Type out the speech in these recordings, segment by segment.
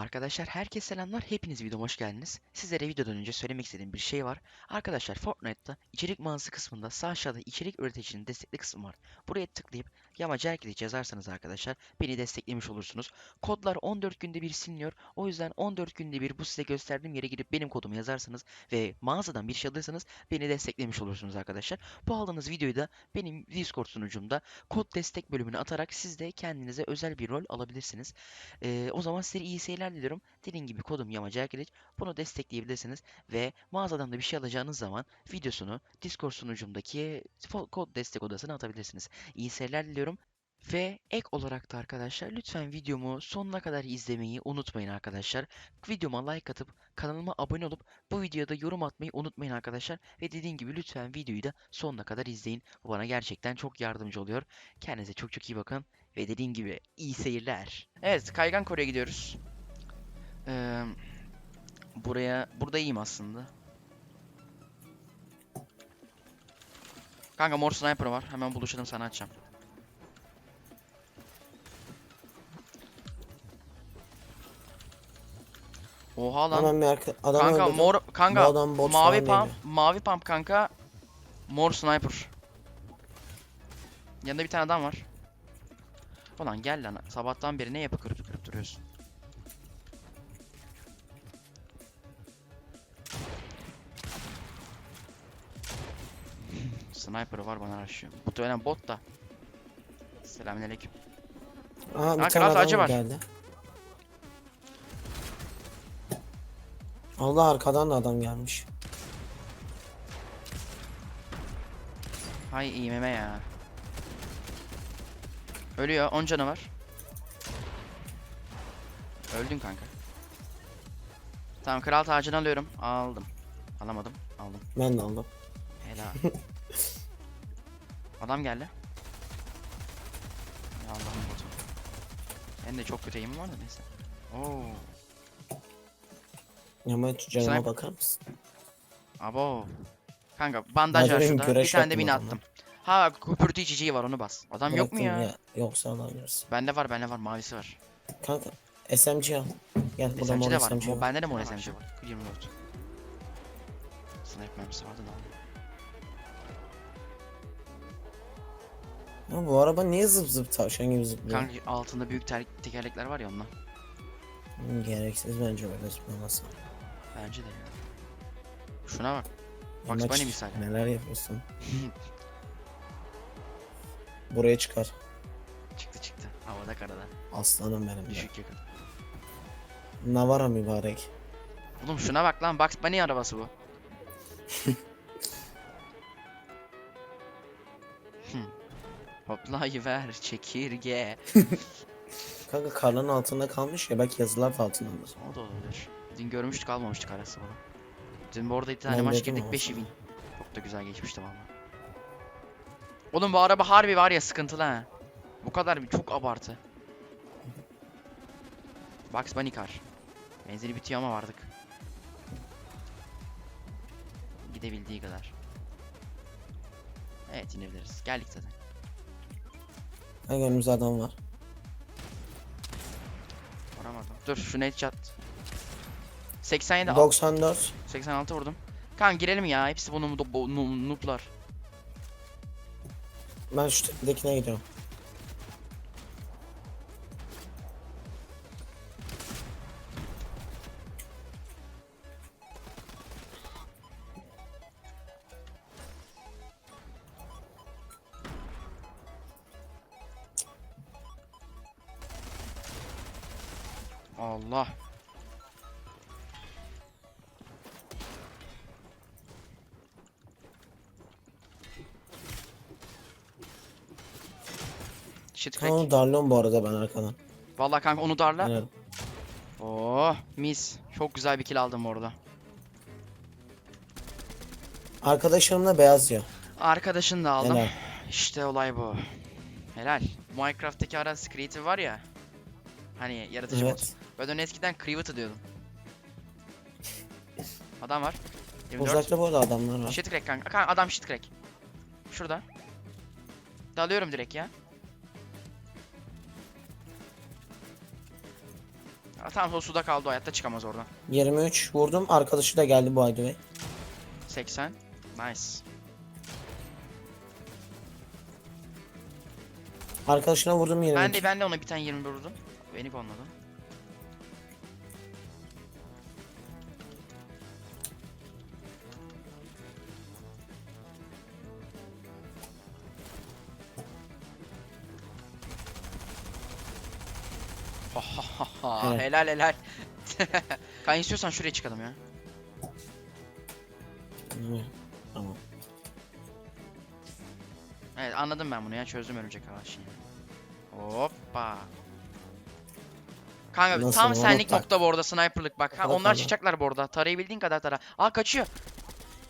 Arkadaşlar herkese selamlar. Hepiniz videoma hoş geldiniz. Sizlere videodan önce söylemek istediğim bir şey var. Arkadaşlar Fortnite'ta içerik mağazası kısmında sağ aşağıda içerik üreticinin destekli kısmı var. Buraya tıklayıp Yamaç Erkiliç yazarsanız arkadaşlar beni desteklemiş olursunuz. Kodlar 14 günde bir siliniyor. O yüzden 14 günde bir bu size gösterdiğim yere gidip benim kodumu yazarsanız ve mağazadan bir şey alırsanız beni desteklemiş olursunuz arkadaşlar. Bu aldığınız videoyu da benim Discord sunucumda kod destek bölümüne atarak siz de kendinize özel bir rol alabilirsiniz. Ee, o zaman size iyi seyirler diliyorum. Dediğim gibi kodum Yamaca Erkiliç. Bunu destekleyebilirsiniz ve mağazadan da bir şey alacağınız zaman videosunu Discord sunucumdaki kod destek odasına atabilirsiniz. İyi seyirler diliyorum. Ve ek olarak da arkadaşlar lütfen videomu sonuna kadar izlemeyi unutmayın arkadaşlar. Videoma like atıp kanalıma abone olup bu videoda yorum atmayı unutmayın arkadaşlar. Ve dediğim gibi lütfen videoyu da sonuna kadar izleyin. Bu bana gerçekten çok yardımcı oluyor. Kendinize çok çok iyi bakın. Ve dediğim gibi iyi seyirler. Evet, Kaygan Kore'ye gidiyoruz. Ee, buraya, burada iyiyim aslında. Kanka mor sniper var. Hemen buluşalım sana açacağım. Oha lan. Hemen bir arka adam Kanka öldürdüm. mor kanka Bu adam bot mavi falan pump mavi pump kanka mor sniper. Yanında bir tane adam var. Ulan gel lan sabahtan beri ne yapı kırıp kırıp duruyorsun. Sniper var bana araşıyor. Muhtemelen bot da. Selamünaleyküm. Aha bir tane adam tacı var. geldi. Allah arkadan da adam gelmiş. Hay IMM ya. Ölüyor. 10 canı var. Öldün kanka. Tamam kral tacını alıyorum. Aldım. Alamadım. Aldım. Ben de aldım. Helal. Adam geldi. Ya Allah'ım botu. Ben de çok kötü aim'im var da neyse. Oo. Ama canıma Sniper- bakar mısın? Abo. Kanka bandaj var şurada. Bir güreş tane de mini adamla. attım. Ha köpürtü içeceği var onu bas. Adam yok mu Bıraktım ya? Yoksa alamıyoruz. Bende var bende var mavisi var. Kanka SMG al. Gel burada SMG mor de var. SMG var. Bende de mor SMG var. 24. Sniper mermisi vardı da. Ya bu araba niye zıp zıp tavşan gibi zıplıyor? Kanka altında büyük ter- tekerlekler var ya onunla. Hı, Gereksiz bence öyle zıplaması. Bence de ya. Şuna bak. Bugs Bunny misali. Neler yapıyorsun? Buraya çıkar. Çıktı çıktı. Havada karada. Aslanım benim. Düşük yakın. Navara mübarek. Oğlum şuna bak lan. Bugs Bunny arabası bu. Hmm. Hoplayıver çekirge. Kanka karların altında kalmış ya belki yazılar da altındadır. O da olabilir. Dün görmüştük almamıştık arası bunu. Dün bu arada bir tane Ben maç girdik ama 5 sana. win. Çok da güzel geçmişti valla. Oğlum bu araba harbi var ya sıkıntılı ha. Bu kadar bir çok abartı. Bugs Bunny car. Benzini bitiyor ama vardık. Gidebildiği kadar. Evet inebiliriz. Geldik zaten. Kanka önümüzde adam var. Vuramadım. Dur şu net chat. 87 al. 94. 86 vurdum. Kan girelim ya. Hepsi bunu bu, bu, nu- noob'lar. Ben şu tepedekine gidiyorum. Allah. Shit crack. onu darlıyorum bu arada ben arkadan. Vallahi kanka onu darla. Evet. Oh mis. Çok güzel bir kill aldım orada. Arkadaşlarım da beyaz diyor. Arkadaşını da aldım. Helal. İşte olay bu. Helal. Minecraft'taki Aras Creative var ya. Hani yaratıcı. Evet. Ben onu eskiden Creative diyordum. Adam var. 24. Uzakta bu arada adamlar var. Shit crack kanka. Kanka adam shit crack. Şurada. Dalıyorum direkt ya. Tamam o suda kaldı o hayatta çıkamaz oradan. 23 vurdum. Arkadaşı da geldi bu way. 80. Nice. Arkadaşına vurdum 22. Ben de ben de ona bir tane 20 vurdum. Beni konladı. Evet. Helal helal. kan istiyorsan şuraya çıkalım ya. Hı, Tamam. Evet anladım ben bunu ya çözdüm örümcek ağ şeyini. Hoppa. Kanka Nasıl tam senlik tak. nokta bu orada sniperlık bak. Ha, Bakalım onlar çıkacaklar bu arada. Tarayabildiğin kadar tara. Aa kaçıyor.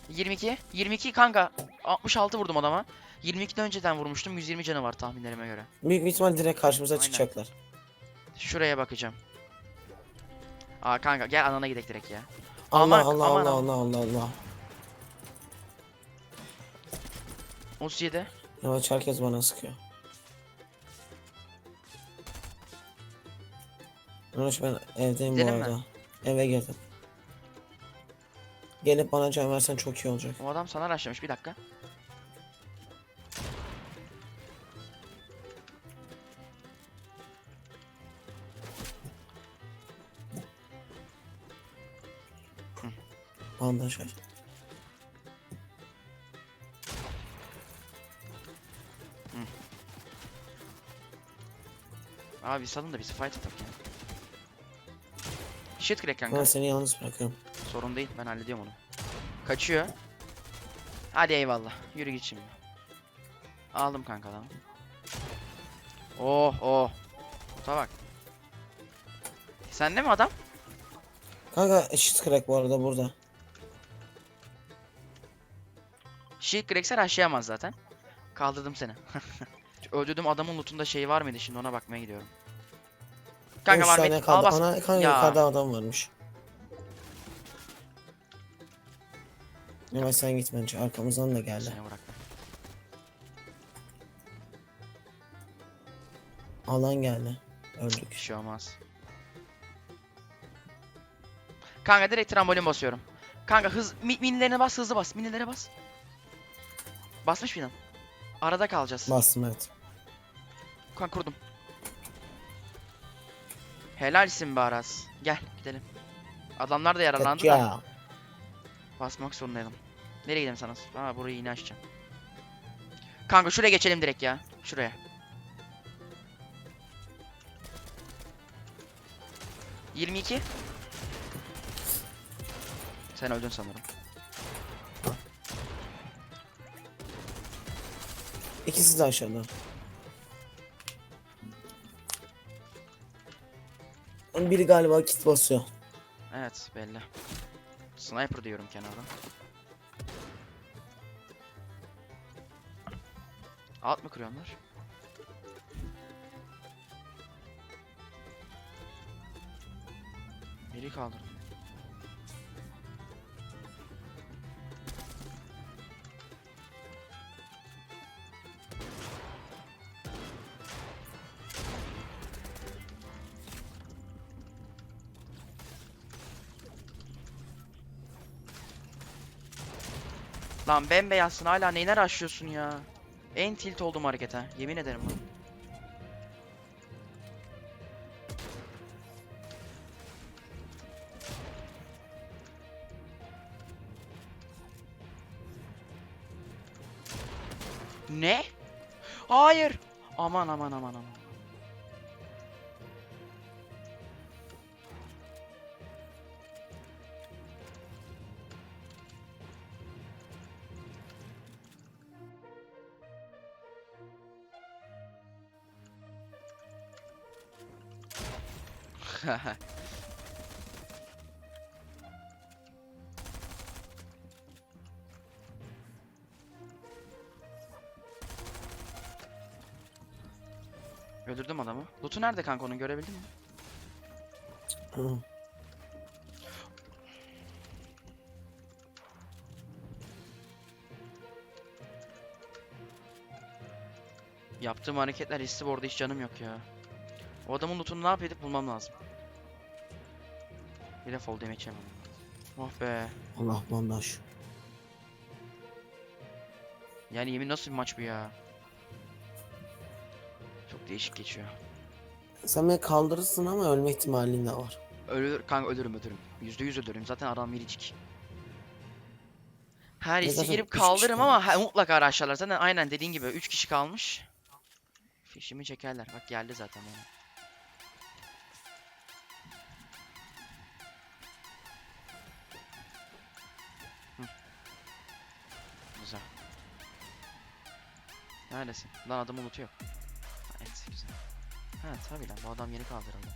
22. 22 kanka. 66 vurdum adama. 22'den önceden vurmuştum. 120 canı var tahminlerime göre. Büyük bir ihtimal direkt karşımıza Aynen. çıkacaklar. Şuraya bakacağım. Aa kanka gel anana gidelim direkt ya. Allah Aman, Allah aman, Allah aman. Allah Allah Allah. 37. Yavaş herkes bana sıkıyor. Yavaş ben evdeyim bu Gidelim mi? arada. Eve geldim. Gelip bana can versen çok iyi olacak. O adam sana araştırmış bir dakika. Bandaj ver. Abi salın da bizi fight atalım ya. Shit crack kanka. Ben seni yalnız bırakıyorum. Sorun değil ben hallediyorum onu. Kaçıyor. Hadi eyvallah. Yürü git şimdi. Aldım kanka adamı. Oh oh. Kuta bak. Sende mi adam? Kanka eşit crack bu arada burada. Shield crackser aşağıyamaz zaten. Kaldırdım seni. Öldürdüğüm adamın lootunda şey var mıydı şimdi ona bakmaya gidiyorum. Kanka var met. Al bas. Ana kanka Ya. yukarıda adam varmış. Yavaş sen git bence arkamızdan da geldi. Seni bırak. Alan geldi. Öldük. Bir şey olmaz. Kanka direkt trambolin basıyorum. Kanka hız mi, minilerine bas hızlı bas. Minilere bas. Basmış mıydın? Arada kalacağız. Bastım evet. Kanka kurdum. Helalsin be Aras. Gel gidelim. Adamlar da yaralandı da. Ya. Basmak zorundaydım. Nereye gidelim sana? Aa burayı yine açacağım. Kanka şuraya geçelim direkt ya. Şuraya. Yirmi iki. Sen öldün sanırım. İkisi de aşağıda. Biri galiba kit basıyor. Evet belli. Sniper diyorum kenardan. Alt mı kırıyorlar? Biri kaldırdı. Lan bembeyazsın hala neyine aşıyorsun ya? En tilt oldum harekete. Yemin ederim bak. Ne? Hayır. Aman aman aman aman. Öldürdüm adamı. Loot'u nerede kanka onu görebildin mi? Yaptığım hareketler hissi bu hiç canım yok ya. O adamın loot'unu ne yapıp edip bulmam lazım. Bir de fall damage yemem. Oh be. Allah bandaj. Yani yemin nasıl bir maç bu ya? Çok değişik geçiyor. Sen beni kaldırırsın ama ölme ihtimalin de var. Ölür, kanka ölürüm ölürüm. Yüzde yüz ölürüm. Zaten adam biricik. Her ise girip kaldırırım ama ha, mutlaka araçlarlar. Zaten aynen dediğin gibi 3 kişi kalmış. Fişimi çekerler. Bak geldi zaten bana. Neredesin? Lan adamı unutuyor. Ha, Evet güzel. Ha tabii lan bu adam yeni kaldırıldı.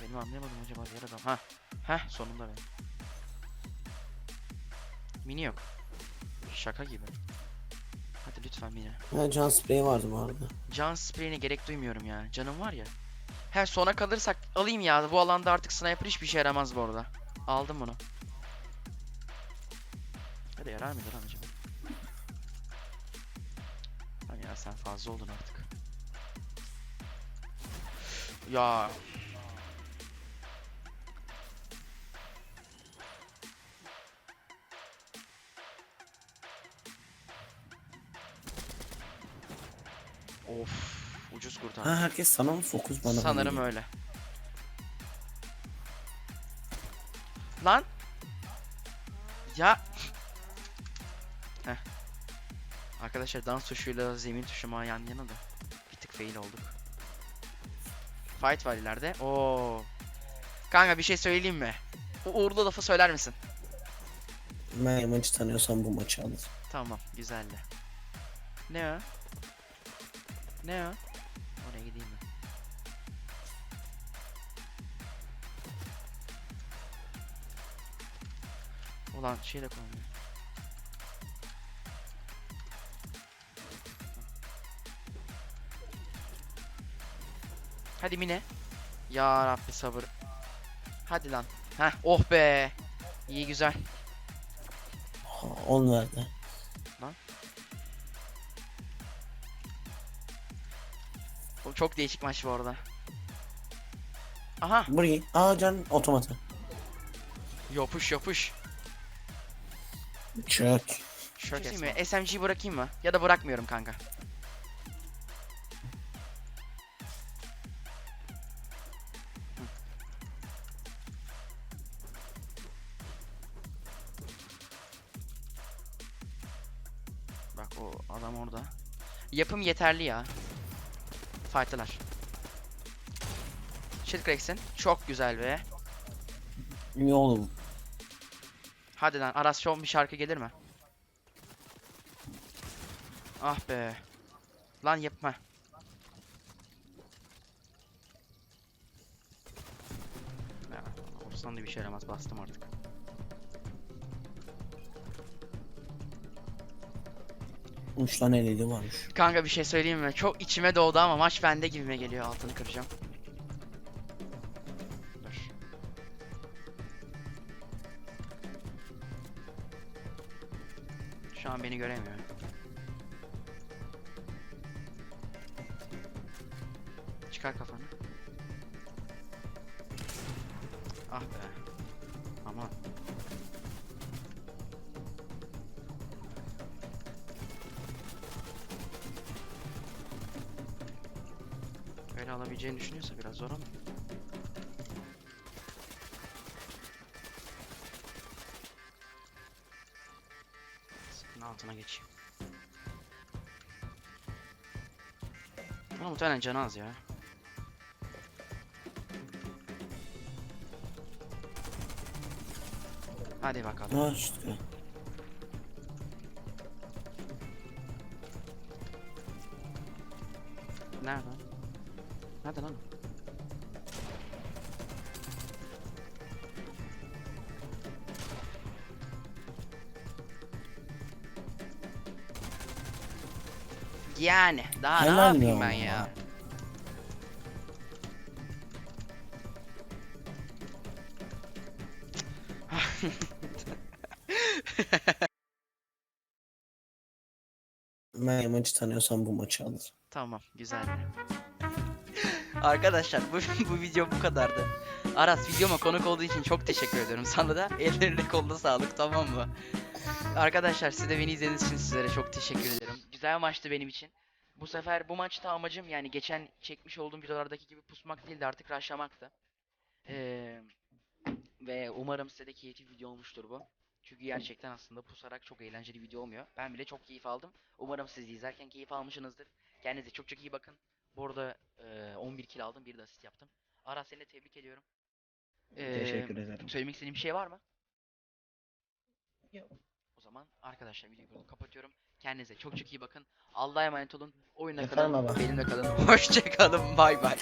Benim anlayamadım acaba diğer adam. Ha. Heh sonunda be. Mini yok. Şaka gibi. Hadi lütfen mini. Ha can spreyi vardı bu arada. Can spreyine gerek duymuyorum ya. Canım var ya. He sona kalırsak alayım ya. Bu alanda artık sniper hiçbir şey yaramaz bu arada. Aldım bunu. Hadi yarar lan acaba? Lan ya sen fazla oldun artık. Ya. Of, ucuz kurtardı. Ha herkes sana mı fokus bana mı Sanırım diyor? öyle. Lan. Ya. Heh. Arkadaşlar dans tuşuyla zemin tuşuma yan yana da bir tık fail olduk. Fight var ileride. Oo. Kanka bir şey söyleyeyim mi? Bu uğurlu lafı söyler misin? Ben maçı tanıyorsam bu maçı alır. Tamam, güzeldi. Ne o? Ne o? Ulan şey de koymuyor. Hadi Mine. Ya Rabbi sabır. Hadi lan. Heh, oh be. İyi güzel. Ha, 10 verdi. Bu çok değişik maç bu arada. Aha. Burayı. Aa can otomatı. Yapış yapış. Çök. Şöyle mi? SMG'yi bırakayım mı? Ya da bırakmıyorum kanka. Bak o adam orada. Yapım yeterli ya. Shield Cracks'in. Çok güzel be. İyi oğlum. Hadi lan Aras Show bir şarkı gelir mi? Ah be. Lan yapma. Ya, da bir şey yaramaz bastım artık. Üç tane eli varmış. Kanka bir şey söyleyeyim mi? Çok içime doğdu ama maç bende gibime geliyor. Altını kıracağım. Beni göremiyor. Çıkar kafanı. Ah be. Aman. Öyle alabileceğini düşünüyorsa biraz zor ama. Muhtemelen canı az ya. Hadi bakalım. Ha işte. Nerede? Nerede lan? Yani daha ne Helal yapayım ya ben ya? ben Yamacı tanıyorsam bu maçı alır. Tamam, güzel. Arkadaşlar bu, bu video bu kadardı. Aras videoma konuk olduğu için çok teşekkür ediyorum. Sana da ellerine koluna sağlık tamam mı? Arkadaşlar siz de beni izlediğiniz için sizlere çok teşekkür ederim. Güzel maçtı benim için. Bu sefer bu maçta amacım yani geçen çekmiş olduğum videolardaki gibi pusmak değil de artık rushlamaktı. Ee, ve umarım size de keyifli video olmuştur bu. Çünkü gerçekten aslında pusarak çok eğlenceli video olmuyor. Ben bile çok keyif aldım. Umarım siz de izlerken keyif almışsınızdır. Kendinize çok çok iyi bakın. Bu arada e, 11 kill aldım, bir de asist yaptım. Aras seni de tebrik ediyorum. Ee, Teşekkür ederim. Söylemek istediğin bir şey var mı? Yok. O zaman arkadaşlar videoyu kapatıyorum. Kendinize çok çok iyi bakın. Allah'a emanet olun. Efendim kalın. Benimle kalın. Hoşça kalın. Bay bay.